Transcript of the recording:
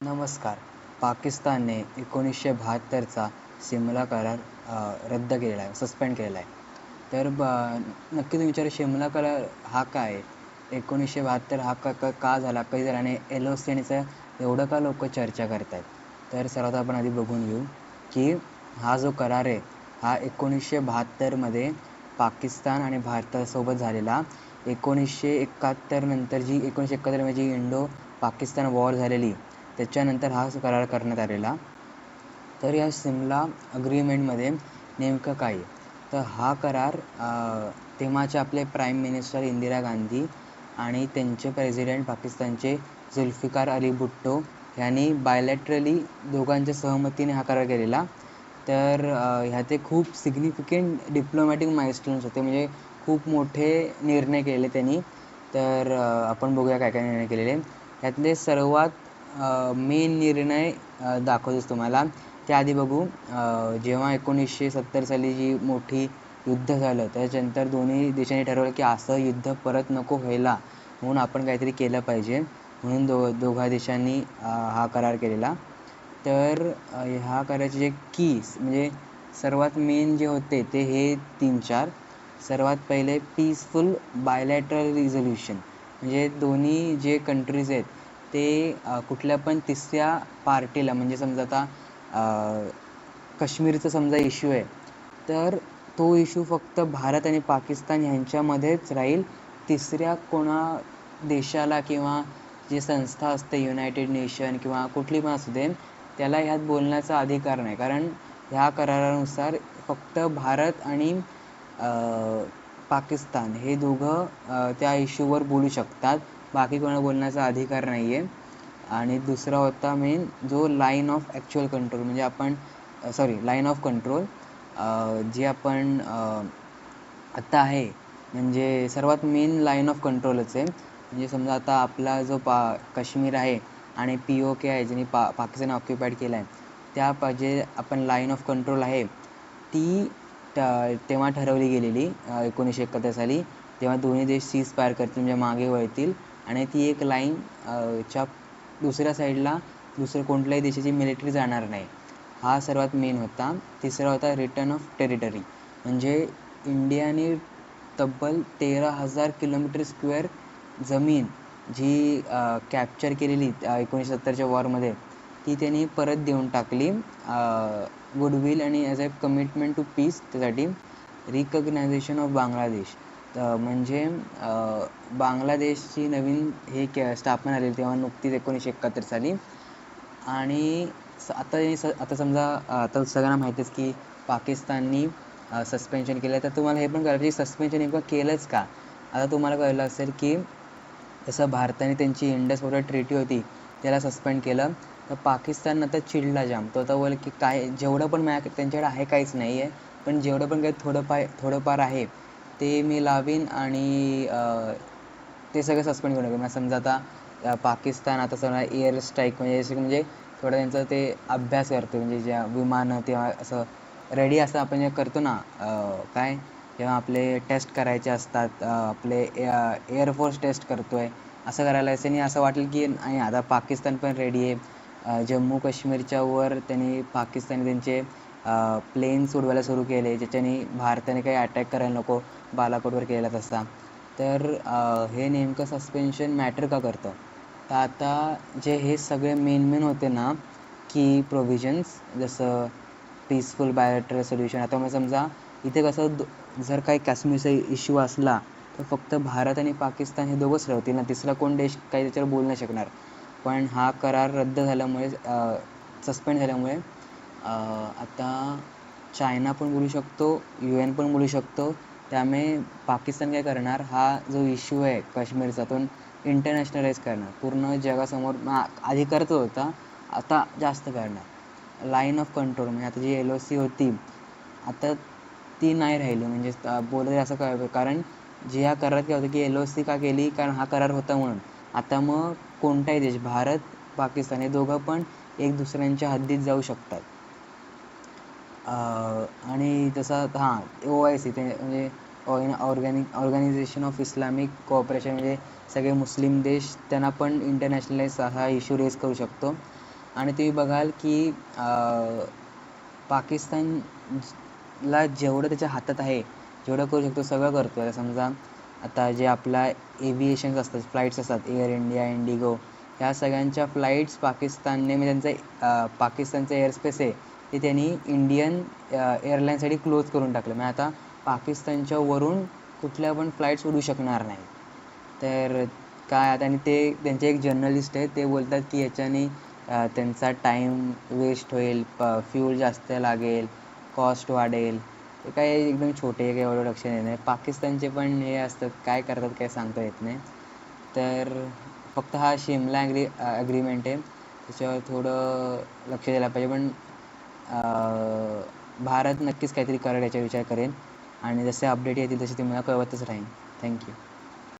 नमस्कार. पाकिस्तानने एकोणीसशे बहात्तरचा शिमला करार रद्द केलेला आहे सस्पेंड केलेला आहे तर ब नक्की तुम्ही विचार शिमला करार हा काय? एकोणीसशे बहात्तर हा का का का झाला? कधी झाला? आणि एल ओ सी एवढं का लोक चर्चा करत आहेत तर सर्वात आपण आधी बघून घेऊ की हा जो करार आहे हा एकोणीसशे बहात्तरमध्ये पाकिस्तान आणि भारतासोबत झालेला एकोणीसशे एकाहत्तर नंतर जी एकोणीसशे एकाहत्तरमध्ये जी इंडो पाकिस्तान वॉर झालेली त्याच्यानंतर हा करार करण्यात आलेला. तर या सिमला अग्रीमेंटमध्ये नेमकं काय तर हा करार तेव्हाचे आपले प्राईम मिनिस्टर इंदिरा गांधी आणि त्यांचे प्रेसिडेंट पाकिस्तानचे जुल्फिकार अली भुट्टो यांनी बायलॅटरली दोघांच्या सहमतीने हा करार केलेला. तर ह्या ते खूप सिग्निफिकंट डिप्लोमॅटिक माइलस्टोन्स होते. म्हणजे खूप मोठे निर्णय केले त्यांनी. तर आपण बघूया काय काय निर्णय केलेले. ह्यातले सर्वात मेन निर्णय दाखवतोच तुम्हाला. त्याआधी बघू जेव्हा एकोणीसशे सत्तर साली जी मोठी युद्ध झालं त्याच्यानंतर दोन्ही देशांनी ठरवलं की असं युद्ध परत नको व्हायला म्हणून आपण काहीतरी केलं पाहिजे. म्हणून दो दोघा देशांनी हा करार केलेला. तर ह्या कराराचे जे कीस म्हणजे सर्वात मेन जे होते ते हे तीन चार सर्वात पहिले पीसफुल बायलॅटरल रिझोल्युशन म्हणजे दोन्ही जे कंट्रीज आहेत ते कुठल्या पण तिसऱ्या पार्टीला म्हणजे समजा आता काश्मीरचा समजा इश्यू आहे तर तो इश्यू फक्त भारत आणि पाकिस्तान ह्यांच्यामध्येच राहील. तिसऱ्या कोणा देशाला किंवा जी संस्था असते युनायटेड नेशन किंवा कुठली पण असू दे त्याला ह्यात बोलण्याचा अधिकार नाही. कारण ह्या करारानुसार फक्त भारत आणि पाकिस्तान हे दोघं त्या इश्यूवर बोलू शकतात. बाकी कोणा बोलण्याचा अधिकार नाही आहे आणि दुसरा होता मेन जो लाईन ऑफ ॲक्च्युअल कंट्रोल म्हणजे आपण सॉरी लाईन ऑफ कंट्रोल जी आपण आत्ता आहे म्हणजे सर्वात मेन लाईन ऑफ कंट्रोलच आहे. म्हणजे समजा आता आपला जो पा काश्मीर आहे आणि पी ओ के आहे ज्यांनी पा पाकिस्तान ऑक्युपाईड केला आहे त्या जे आपण लाईन ऑफ कंट्रोल आहे ती तेव्हा ठरवली गेलेली एकोणीसशे एकाहत्तर साली तेव्हा दोन्ही देश सीज पार करतील म्हणजे मागे वळतील आणि ती एक लाईन च्या दुसऱ्या साईडला दुसरं कोणत्याही देशाची मिलिटरी जाणार नाही. हा सर्वात मेन होता. तिसरा होता रिटर्न ऑफ टेरिटरी म्हणजे इंडियाने तब्बल तेरा हजार किलोमीटर स्क्वेअर जमीन जी कॅप्चर केलेली एकोणीसशे सत्तरच्या वॉरमध्ये ती त्यांनी परत देऊन टाकली. गुडविल आणि as a commitment to peace त्यासाठी रिकग्नायझेशन ऑफ बांगलादेश म्हणजे बांगलादेशची नवीन हे के स्थापना झालेली तेव्हा नुकतीच एकोणीसशे एकाहत्तर साली. आणि आता स आता समजा आता सगळ्यांना माहितीच की पाकिस्ताननी सस्पेन्शन केलं तर तुम्हाला हे पण कळलं की सस्पेन्शन नेमकं केलंच का? आता तुम्हाला कळलं असेल की जसं भारताने त्यांची इंडस बरोबर ट्रीटी होती त्याला सस्पेंड केलं. तर पाकिस्तान आता चिडला जाम. तो आता बोल की काय जेवढं पण मॅ त्यांच्याकडे आहे काहीच नाही आहे पण जेवढं पण काही थोडंफार थोडंफार आहे ते मी लावीन आणि ते सगळं सस्पेंड करून टाकेन. म्हणजे समजा आता पाकिस्तान आता समजा एअर स्ट्राईक म्हणजे म्हणजे थोडं त्यांचं ते अभ्यास करतो. म्हणजे ज्या विमानं तेव्हा असं रेडी असं आपण जे करतो ना काय? जेव्हा आपले टेस्ट करायचे असतात. आपले एअरफोर्स टेस्ट करतो आहे असं करायला असं आणि असं वाटेल की नाही आता पाकिस्तान पण रेडी आहे. जम्मू काश्मीरच्या वर त्यांनी पाकिस्तानी त्यांचे प्लेन्स उडवायला सुरू केले. ज्याच्याने भारताने काही अटॅक करायला नको. बालाकोटवर केला तसा तर हे नेमकं सस्पेन्शन मॅटर का करतं? तर आता जे हे सगळे मेन मेन होते ना की प्रोव्हिजन्स जसं पीसफुल बायोटर सोल्युशन आता मग समजा इथे कसं जर काही काश्मीरचा इश्यू असला तर फक्त भारत आणि पाकिस्तान हे दोघंच राहतील ना? तिसरा कोण देश काही त्याच्यावर बोलू नाही शकणार. पण हा करार रद्द झाल्यामुळे सस्पेंड झाल्यामुळे आता चायना पण बोलू शकतो यू एन पण बोलू शकतो त्यामुळे पाकिस्तान काय करणार? हा जो इश्यू आहे काश्मीरचा तो इंटरनॅशनलाइज करणार. पूर्ण जगासमोर आधी करत होता आता जास्त करणार. लाईन ऑफ कंट्रोल म्हणजे आता जी एल ओ सी होती आता ती नाही राहिली. म्हणजे बोलत असं काय कारण जे ह्या करारात काय होतं की एल ओ सी का केली? कारण हा करार होता म्हणून. आता मग कोणताही देश भारत पाकिस्तान हे दोघं पण एक दुसऱ्यांच्या हद्दीत जाऊ शकतात. आणि तसं हां ओ आय सी ते म्हणजे organic organisation of Islamic cooperation म्हणजे सगळे मुस्लिम देश त्यांना पण इंटरनॅशनलाइज हा इश्यू रेज करू शकतो. आणि तुम्ही बघाल की पाकिस्तान ला जेवढं त्याच्या हातात आहे जेवढं करू शकतो सगळं करतो आहे समजा आता जे आपला एव्हिएशन्स असतात फ्लाईट्स असतात एअर इंडिया इंडिगो ह्या सगळ्यांच्या फ्लाईट्स पाकिस्तानने म्हणजे त्यांचं पाकिस्तानचं एअरस्पेस आहे ते त्यांनी इंडियन एअरलाईनसाठी क्लोज करून टाकलं. म्हणजे आता पाकिस्तानच्या वरून कुठल्या पण फ्लाईट्स उडू शकणार नाही. तर काय आता आणि ते त्यांचे एक जर्नलिस्ट आहे ते बोलतात की याच्याने त्यांचा टाईम वेस्ट होईल प फ्यूल जास्त लागेल कॉस्ट वाढेल. ते काय एकदम छोटे काही एवढं लक्ष देत नाही. पाकिस्तानचे पण हे असतात काय करतात काय सांगता येत नाही. तर फक्त हा शिमला ॲग्री ॲग्रीमेंट आहे. त्याच्यावर थोडं लक्ष द्यायला पाहिजे. पण भारत नक्कीच काहीतरी करायचा विचार करेन. आणि जसे अपडेट येतील तसे तुम्हाला कळवतच राहीन. थँक्यू